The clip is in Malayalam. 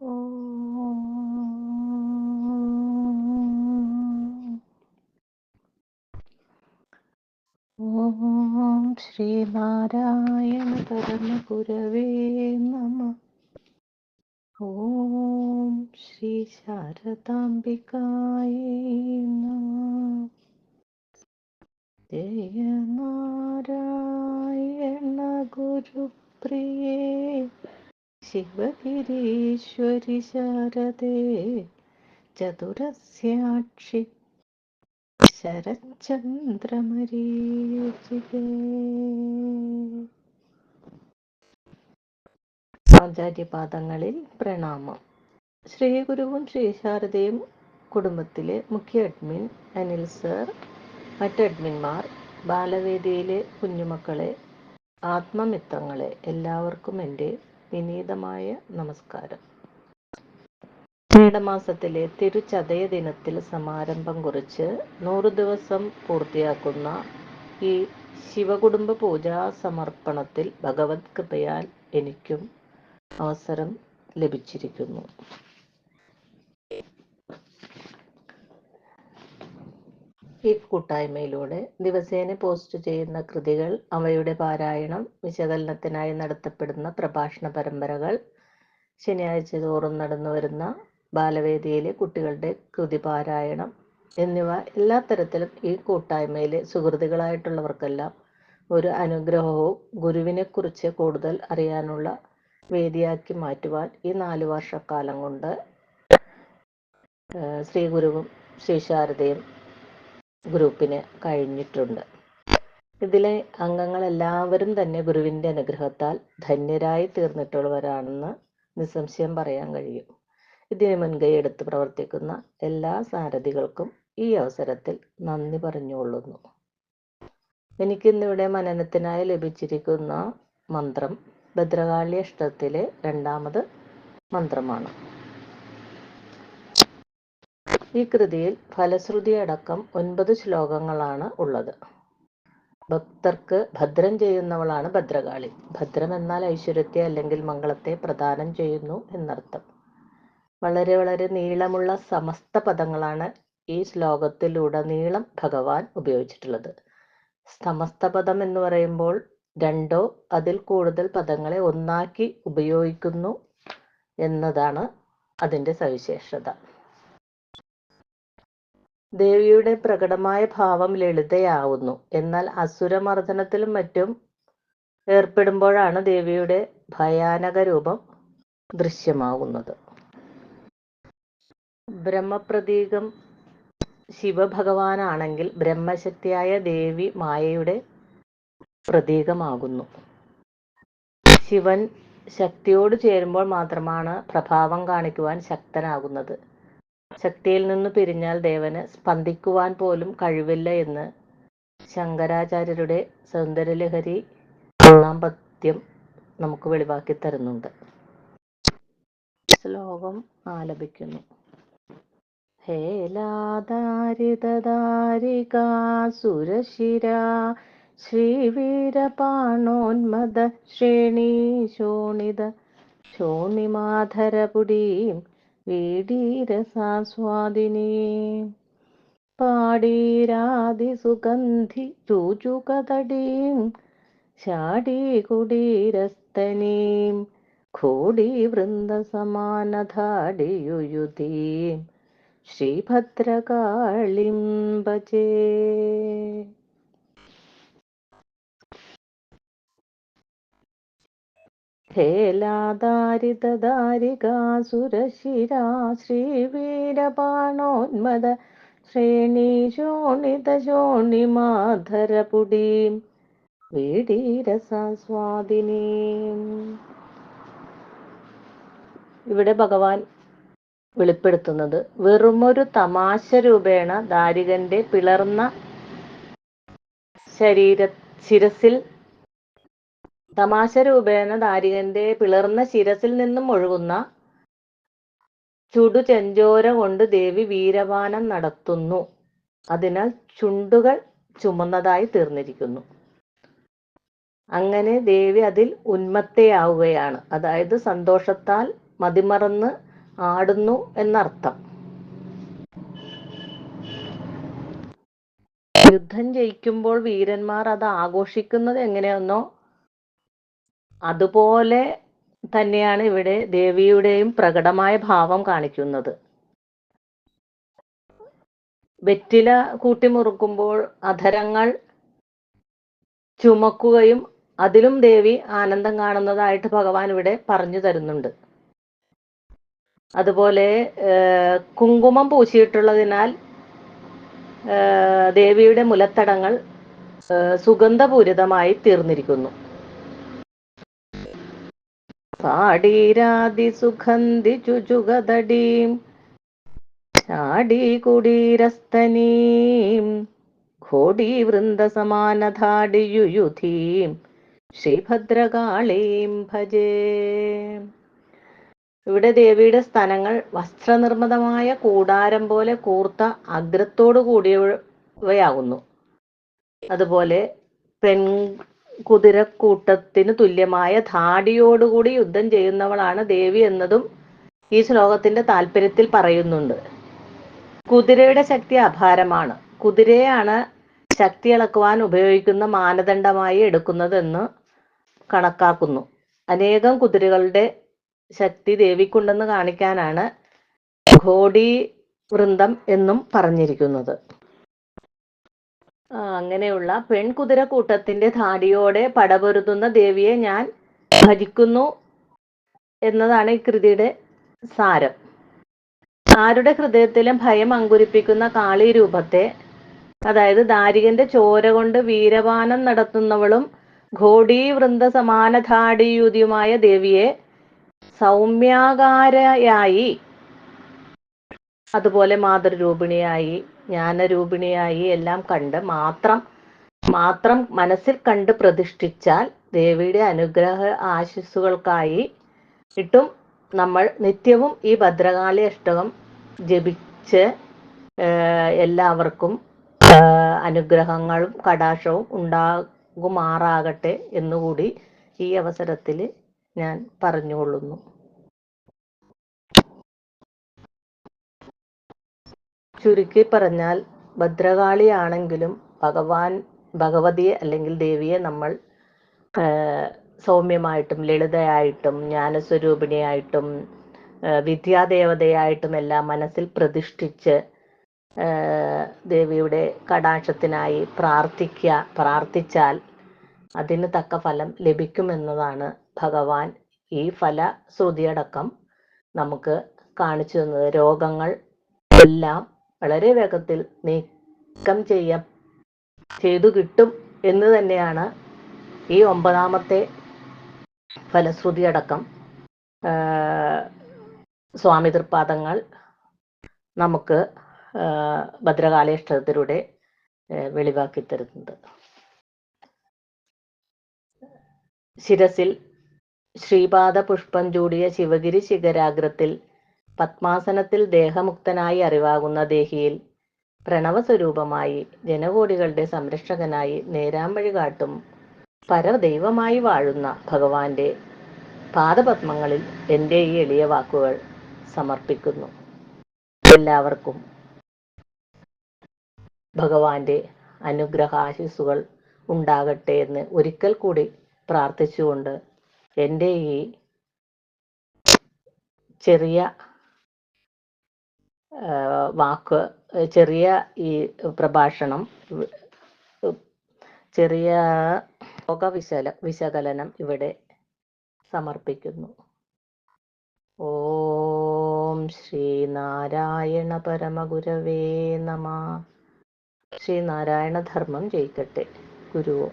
ഓം ശ്രീനാരായണ പരമഗുരവേ നമ. ഓം ശ്രീ ശാരദാംബികായ നമ. ജയ നാരായണ ഗുരുപ്രിയേ ശിവഗിരീശ്വരി ശാരദേ ചതുരസ്യാക്ഷി ആചാര്യപാദങ്ങളിൽ പ്രണാമം. ശ്രീ ഗുരുവും ശ്രീ ശാരദയും കുടുംബത്തിലെ മുഖ്യ അഡ്മിൻ അനിൽ സർ മറ്റ് അഡ്മിന്മാർ ബാലവേദിയിലെ കുഞ്ഞുമക്കളെ ആത്മമിത്രങ്ങളെ എല്ലാവർക്കും എന്റെ വിനീതമായ നമസ്കാരം. മേടമാസത്തിലെ തിരുച്ചതയ ദിനത്തിൽ സമാരംഭം കുറിച്ച് നൂറു ദിവസം പൂർത്തിയാക്കുന്ന ഈ ശിവകുടുംബ പൂജാ സമർപ്പണത്തിൽ ഭഗവത് കൃപയാൽ എനിക്കും അവസരം ലഭിച്ചിരിക്കുന്നു. ഈ കൂട്ടായ്മയിലൂടെ ദിവസേന പോസ്റ്റ് ചെയ്യുന്ന കൃതികൾ അവയുടെ പാരായണം വിശകലനത്തിനായി നടത്തപ്പെടുന്ന പ്രഭാഷണ പരമ്പരകൾ ശനിയാഴ്ച തോറും നടന്നു വരുന്ന ബാലവേദിയിലെ കുട്ടികളുടെ കൃതി പാരായണം എന്നിവ എല്ലാ തരത്തിലും ഈ കൂട്ടായ്മയിലെ സുഹൃത്തുക്കളായിട്ടുള്ളവർക്കെല്ലാം ഒരു അനുഗ്രഹവും ഗുരുവിനെക്കുറിച്ച് കൂടുതൽ അറിയാനുള്ള വേദിയാക്കി മാറ്റുവാൻ ഈ നാലു വർഷക്കാലം കൊണ്ട് ശ്രീ ഗുരുവും ശ്രീ ശാരദയും ഗ്രൂപ്പിന് കഴിഞ്ഞിട്ടുണ്ട്. ഇതിലെ അംഗങ്ങളെല്ലാവരും തന്നെ ഗുരുവിന്റെ അനുഗ്രഹത്താൽ ധന്യരായി തീർന്നിട്ടുള്ളവരാണെന്ന് നിസ്സംശയം പറയാൻ കഴിയും. ഇതിന് മുൻകൈ എടുത്ത് പ്രവർത്തിക്കുന്ന എല്ലാ സാരഥികൾക്കും ഈ അവസരത്തിൽ നന്ദി പറഞ്ഞുകൊള്ളുന്നു. എനിക്കിന്നിവിടെ മനനത്തിനായി ലഭിച്ചിരിക്കുന്ന മന്ത്രം ഭദ്രകാളി അഷ്ടത്തിലെ രണ്ടാമത് മന്ത്രമാണ്. ഈ കൃതിയിൽ ഫലശ്രുതി അടക്കം ഒൻപത് ശ്ലോകങ്ങളാണ് ഉള്ളത്. ഭക്തർക്ക് ഭദ്രം ചെയ്യുന്നവളാണ് ഭദ്രകാളി. ഭദ്രം എന്നാൽ ഐശ്വര്യത്തെ അല്ലെങ്കിൽ മംഗളത്തെ പ്രദാനം ചെയ്യുന്നു എന്നർത്ഥം. വളരെ വളരെ നീളമുള്ള സമസ്ത പദങ്ങളാണ് ഈ ശ്ലോകത്തിലുടനീളം ഭഗവാൻ ഉപയോഗിച്ചിട്ടുള്ളത്. സമസ്ത പദം എന്ന് പറയുമ്പോൾ രണ്ടോ അതിൽ കൂടുതൽ പദങ്ങളെ ഒന്നാക്കി ഉപയോഗിക്കുന്നു എന്നതാണ് അതിന്റെ സവിശേഷത. ദേവിയുടെ പ്രകടമായ ഭാവം ലളിതയാവുന്നു. എന്നാൽ അസുരമർദ്ദനത്തിലും മറ്റും ഏർപ്പെടുമ്പോഴാണ് ദേവിയുടെ ഭയാനക രൂപം ദൃശ്യമാകുന്നത് ബ്രഹ്മപ്രതീകം ശിവഭഗവാനാണെങ്കിൽ ബ്രഹ്മശക്തിയായ ദേവി മായയുടെ പ്രതീകമാകുന്നു. ശിവൻ ശക്തിയോട് ചേരുമ്പോൾ മാത്രമാണ് പ്രഭാവം കാണിക്കുവാൻ ശക്തനാകുന്നത്. ശക്തിയിൽ നിന്ന് പിരിഞ്ഞാൽ ദേവന് സ്പന്ദിക്കുവാൻ പോലും കഴിവില്ല എന്ന് ശങ്കരാചാര്യരുടെ സൗന്ദര്യലഹരി ഒന്നാം പദ്യം നമുക്ക് വെളിവാക്കി തരുന്നുണ്ട്. ശ്ലോകം ആലപിക്കുന്നു. ഹേലാധാരിതാരികാ സുരശിരാ ശ്രീവീരപാണോന്മദ ശ്രേണീ ശോണിത ശോണിമാധരപുടീം വീടീരസാസ്വാദിനീം പാടീരാതിസുഗന്ധി ചൂചുകതടീം. ശാടീകുടീരസ്തനീം ഘോടീവൃന്ദസമാനധാടിയുയുധീം ശ്രീഭദ്രകാളിം ഭജേ ഹേലാദാരിതാരികാസുരശിരാ ശ്രീവീരപാണോന്മദ ശ്രേണീശോണിതശോണിമാധരപുടീം വീടീരസാസ്വാദിനീം. ഇവിടെ ഭഗവാൻ വെളിപ്പെടുത്തുന്നത് വെറുമൊരു തമാശ രൂപേണ ദാരികന്റെ പിളർന്ന ശരീര ശിരസിൽ തമാശ രൂപേണ ദാരികന്റെ പിളർന്ന ശിരസിൽ നിന്നും ഒഴുകുന്ന ചുടു ചെഞ്ചോര കൊണ്ട് ദേവി വീരപാനം നടത്തുന്നു. അതിനാൽ ചുണ്ടുകൾ ചുമന്നതായി തീർന്നിരിക്കുന്നു. അങ്ങനെ ദേവി അതിൽ ഉന്മത്തയാവുകയാണ്. അതായത് സന്തോഷത്താൽ മതിമറന്ന് ആടുന്നു എന്നർത്ഥം. യുദ്ധം ജയിക്കുമ്പോൾ വീരന്മാർ അത് ആഘോഷിക്കുന്നത് എങ്ങനെയെന്നോ അതുപോലെ തന്നെയാണ് ഇവിടെ ദേവിയുടെയും പ്രകടമായ ഭാവം കാണിക്കുന്നത്. വെറ്റില കൂട്ടിമുറുക്കുമ്പോൾ അധരങ്ങൾ ചുമക്കുകയും അതിലും ദേവി ആനന്ദം കാണുന്നതായിട്ട് ഭഗവാൻ ഇവിടെ പറഞ്ഞു തരുന്നുണ്ട്. അതുപോലെ കുങ്കുമം പൂശിയിട്ടുള്ളതിനാൽ ദേവിയുടെ മുലത്തടങ്ങൾ സുഗന്ധപൂരിതമായി തീർന്നിരിക്കുന്നു. പാടീരാതി സുഖന്തി ചുചുഗതടീം ചാടി കുടീരസ്തനീം ഘോടീ വൃന്ദസമാനധാടിയുയുധീം ശ്രീഭദ്രകാളീം ഭജേ. ഇവിടെ ദേവിയുടെ സ്ഥലങ്ങൾ വസ്ത്രനിർമ്മിതമായ കൂടാരം പോലെ കൂർത്ത അഗ്രത്തോടു കൂടിയവയാകുന്നു അതുപോലെ പെൺ കുതിരക്കൂട്ടത്തിന് തുല്യമായ ധാടിയോടുകൂടി യുദ്ധം ചെയ്യുന്നവളാണ് ദേവി എന്നതും ഈ ശ്ലോകത്തിന്റെ താല്പര്യത്തിൽ പറയുന്നുണ്ട്. കുതിരയുടെ ശക്തി അപാരമാണ്. കുതിരയാണ് ശക്തി ഇളക്കുവാൻ ഉപയോഗിക്കുന്ന മാനദണ്ഡമായി എടുക്കുന്നതെന്ന് കണക്കാക്കുന്നു. അനേകം കുതിരകളുടെ ശക്തി ദേവിക്കുണ്ടെന്ന് കാണിക്കാനാണ് ഘോടി വൃന്ദം എന്നും പറഞ്ഞിരിക്കുന്നത്. അങ്ങനെയുള്ള പെൺകുതിര കൂട്ടത്തിന്റെ ധാടിയോടെ പടപൊരുതുന്ന ദേവിയെ ഞാൻ ഭജിക്കുന്നു എന്നതാണ് ഈ കൃതിയുടെ സാരം. ആരുടെ ഹൃദയത്തിലും ഭയം അങ്കുരിപ്പിക്കുന്ന കാളി രൂപത്തെ അതായത് ദാരികന്റെ ചോര കൊണ്ട് വീരപാനം നടത്തുന്നവളും ഘോടീ വൃന്ദ സമാനധാടിയുതിയുമായ ദേവിയെ സൗമ്യാകാരയായി അതുപോലെ മാതൃരൂപിണിയായി ജ്ഞാനരൂപിണിയായി എല്ലാം കണ്ട് മാത്രം മാത്രം മനസ്സിൽ കണ്ട് പ്രതിഷ്ഠിച്ചാൽ ദേവിയുടെ അനുഗ്രഹ ആശിസ്സുകൾക്കായി ഇട്ടും നമ്മൾ നിത്യവും ഈ ഭദ്രകാളി അഷ്ടകം ജപിച്ച് എല്ലാവർക്കും അനുഗ്രഹങ്ങളും കടാക്ഷവും ഉണ്ടാകുമാറാകട്ടെ എന്നുകൂടി ഈ അവസരത്തിൽ ഞാൻ പറഞ്ഞുകൊള്ളുന്നു. ചുരുക്കി പറഞ്ഞാൽ ഭദ്രകാളിയാണെങ്കിലും ഭഗവാൻ ഭഗവതിയെ അല്ലെങ്കിൽ ദേവിയെ നമ്മൾ സൗമ്യമായിട്ടും ലളിതയായിട്ടും ജ്ഞാനസ്വരൂപിണിയായിട്ടും വിദ്യാദേവതയായിട്ടും എല്ലാം മനസ്സിൽ പ്രതിഷ്ഠിച്ച് ദേവിയുടെ കടാക്ഷത്തിനായി പ്രാർത്ഥിക്കുക പ്രാർത്ഥിച്ചാൽ അതിന് തക്ക ഫലം ലഭിക്കുമെന്നതാണ് ഭഗവാൻ ഈ ഫല ശ്രുതിയടക്കം നമുക്ക് കാണിച്ചു തന്നത്. രോഗങ്ങൾ എല്ലാം വളരെ വേഗത്തിൽ നീക്കം ചെയ്യ. ചെയ്തു കിട്ടും എന്ന് തന്നെയാണ് ഈ ഒമ്പതാമത്തെ ഫലശ്രുതി അടക്കം. സ്വാമി തൃപ്പാദങ്ങൾ നമുക്ക് ഭദ്രകാലേഷ്ടത്തിലൂടെ വെളിവാക്കി തരുന്നത് ശിരസിൽ ശ്രീപാദ പുഷ്പം ചൂടിയ ശിവഗിരി ശിഖരാഗ്രത്തിൽ പത്മാസനത്തിൽ ദേഹമുക്തനായി അറിവാകുന്ന ദേഹിയിൽ പ്രണവസ്വരൂപമായി ജനകോടികളുടെ സംരക്ഷകനായി നേരാമ്പഴി കാട്ടും പരദൈവമായി വാഴുന്ന ഭഗവാന്റെ പാദപത്മങ്ങളിൽ എന്റെ ഈ എളിയ വാക്കുകൾ സമർപ്പിക്കുന്നു. എല്ലാവർക്കും ഭഗവാന്റെ അനുഗ്രഹാശിസുകൾ ഉണ്ടാകട്ടെ എന്ന് ഒരിക്കൽ കൂടി പ്രാർത്ഥിച്ചുകൊണ്ട് എന്റെ ഈ ചെറിയ വാക്ക് ചെറിയ ഈ പ്രഭാഷണം ചെറിയ ലോക വിശല വിശകലനം ഇവിടെ സമർപ്പിക്കുന്നു. ഓം ശ്രീ ശ്രീനാരായണ പരമഗുരവേ നമ. ശ്രീനാരായണ ധർമ്മം ജയിക്കട്ടെ. ഗുരുവോ.